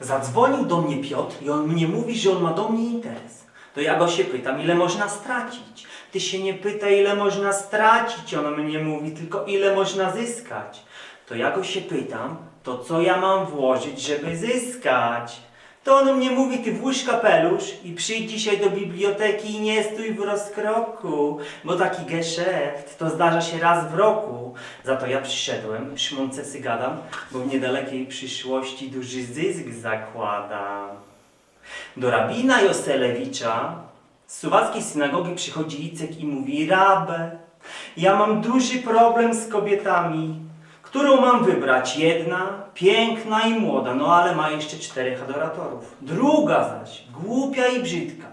Zadzwonił do mnie Piotr i on mnie mówi, że on ma do mnie interes. To ja go się pytam, ile można stracić. Ty się nie pytaj, ile można stracić, on mnie mówi, tylko ile można zyskać. To ja go się pytam, to co ja mam włożyć, żeby zyskać? To on mnie mówi, ty włóż kapelusz i przyjdź dzisiaj do biblioteki i nie stój w rozkroku, bo taki geszeft to zdarza się raz w roku. Za to ja przyszedłem, szmącesy gadam, bo w niedalekiej przyszłości duży zysk zakładam. Do rabina Joselewicza z suwackiej synagogi przychodzi Icek i mówi Rabę, ja mam duży problem z kobietami. Którą mam wybrać? Jedna, piękna i młoda, no ale ma jeszcze czterech adoratorów. Druga zaś, głupia i brzydka.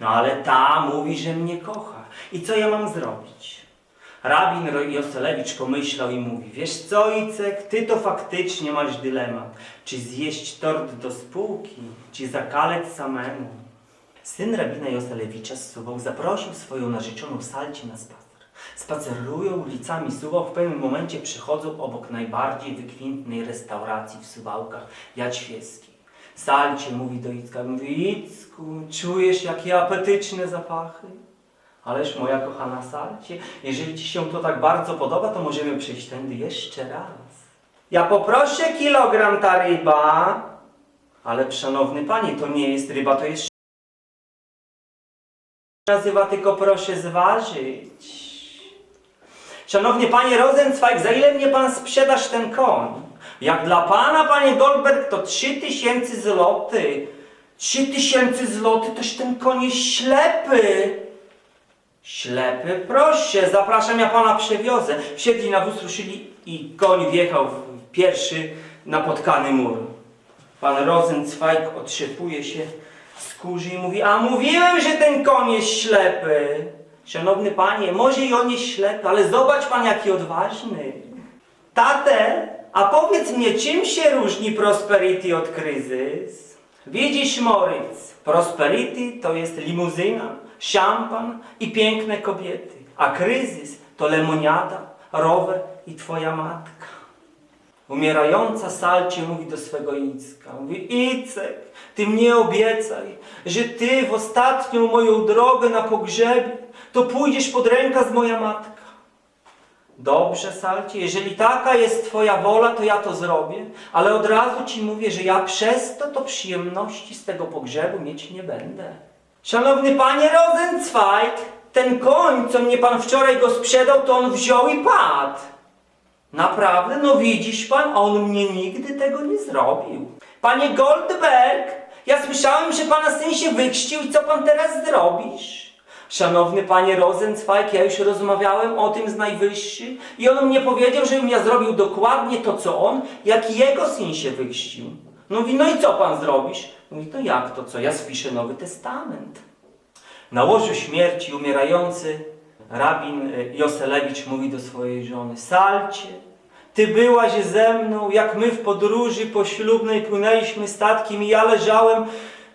No ale ta mówi, że mnie kocha. I co ja mam zrobić? Rabin Joselewicz pomyślał i mówi, wiesz co Icek, ty to faktycznie masz dylemat. Czy zjeść tort do spółki, czy zakalec samemu? Syn rabina Joselewicza z Suwałk zaprosił swoją narzeczoną Salcie na spacer. Spacerują ulicami Suwałk, w pewnym momencie przychodzą obok najbardziej wykwintnej restauracji w Suwałkach, Jaćwieckiej. Salcie mówi do Icka, mówi Icku, czujesz jakie apetyczne zapachy? Ależ moja kochana Salcie, jeżeli Ci się to tak bardzo podoba, to możemy przyjść tędy jeszcze raz. Ja poproszę kilogram ta ryba. Ale szanowny panie, to nie jest ryba, to jest nazywa, tylko proszę zważyć. Szanowny panie Rosenzweig, za ile mnie pan sprzedasz ten koń? Jak dla pana, panie Goldberg, to 3000 złoty. 3000 złoty, toż ten koń jest ślepy. Ślepy? Proszę, zapraszam, ja pana przewiozę. Wsiedli na wóz, ruszyli i koń wjechał w pierwszy napotkany mur. Pan Rosenzweig otrzepuje się z kurzy i mówi, a mówiłem, że ten koń jest ślepy. Szanowny panie, może i on jest ślepy, ale zobacz pan, jaki odważny. Tate, a powiedz mnie, czym się różni prosperity od kryzys? Widzisz, Moritz, prosperity to jest limuzyna, szampan i piękne kobiety, a kryzys to lemoniada, rower i twoja matka. Umierająca Salcie mówi do swego Icka, mówi Icek, ty mnie obiecaj, że ty w ostatnią moją drogę na pogrzebie, to pójdziesz pod rękę z moja matka. Dobrze, Salcie, jeżeli taka jest Twoja wola, to ja to zrobię, ale od razu Ci mówię, że ja przez to to przyjemności z tego pogrzebu mieć nie będę. Szanowny Panie Rosenzweig, ten koń, co mnie Pan wczoraj go sprzedał, to on wziął i padł. Naprawdę? No widzisz Pan, on mnie nigdy tego nie zrobił. Panie Goldberg, ja słyszałem, że Pana syn się wykrzcił i co Pan teraz zrobisz? Szanowny panie Rosenzweig, ja już rozmawiałem o tym z Najwyższym i on mnie powiedział, żebym ja zrobił dokładnie to, co on, jak jego syn się wychrzcił. No mówi, no i co pan zrobisz? Mówi, no jak to co? Ja spiszę Nowy Testament. Na łożu śmierci umierający rabin y, Joselewicz mówi do swojej żony, Salcie, ty byłaś ze mną, jak my w podróży poślubnej płynęliśmy statkiem i ja leżałem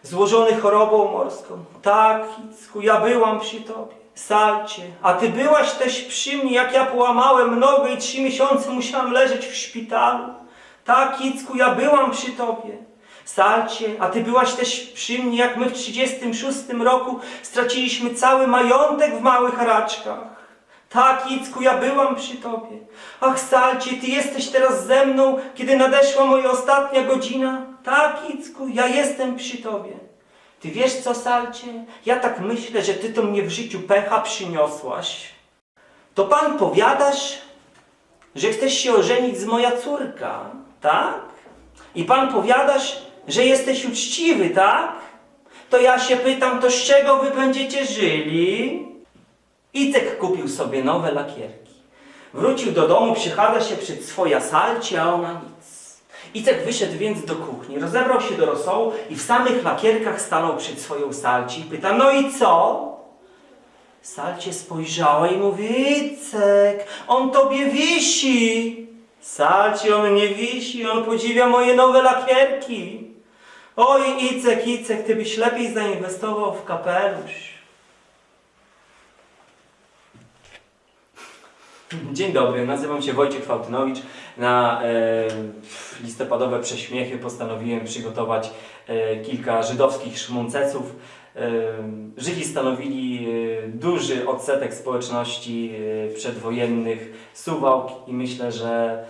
złożony chorobą morską. Tak, Icku, ja byłam przy tobie. Salcie, a ty byłaś też przy mnie, jak ja połamałem nogę i trzy miesiące musiałam leżeć w szpitalu. Tak, Icku, ja byłam przy tobie. Salcie, a ty byłaś też przy mnie, jak my w 36 roku straciliśmy cały majątek w małych raczkach. Tak, Icku, ja byłam przy tobie. Ach, Salcie, ty jesteś teraz ze mną, kiedy nadeszła moja ostatnia godzina. Tak, Icku, ja jestem przy tobie. Ty wiesz co, Salcie? Ja tak myślę, że ty to mnie w życiu pecha przyniosłaś. To pan powiadasz, że chcesz się ożenić z moja córka, tak? I pan powiadasz, że jesteś uczciwy, tak? To ja się pytam, to z czego wy będziecie żyli? Icek kupił sobie nowe lakierki. Wrócił do domu, przychadza się przed swoja salcie, a ona nic. Icek wyszedł więc do kuchni, rozebrał się do rosołu i w samych lakierkach stanął przed swoją salcie i pyta, no i co? Salcie spojrzała i mówi, Icek, on tobie wisi. Salcie, on nie wisi, on podziwia moje nowe lakierki. Oj, Icek, Icek, ty byś lepiej zainwestował w kapelusz. Dzień dobry, nazywam się Wojciech Fałtynowicz. Na e, listopadowe prześmiechy postanowiłem przygotować e, kilka żydowskich szmonceców. E, Żydzi stanowili e, duży odsetek społeczności e, przedwojennych Suwałk i myślę, że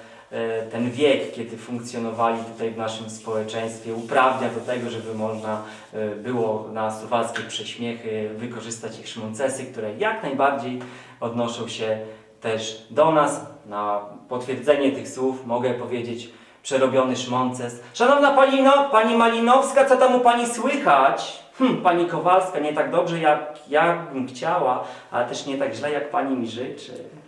ten wiek, kiedy funkcjonowali tutaj w naszym społeczeństwie, uprawnia do tego, żeby można e, było na suwalskie prześmiechy wykorzystać ich szmoncesy, które jak najbardziej odnoszą się też do nas. Na potwierdzenie tych słów mogę powiedzieć przerobiony szmonces. Szanowna pani, no, pani Malinowska, co tam u pani słychać? Hm, pani Kowalska, nie tak dobrze jak ja bym chciała, ale też nie tak źle jak pani mi życzy.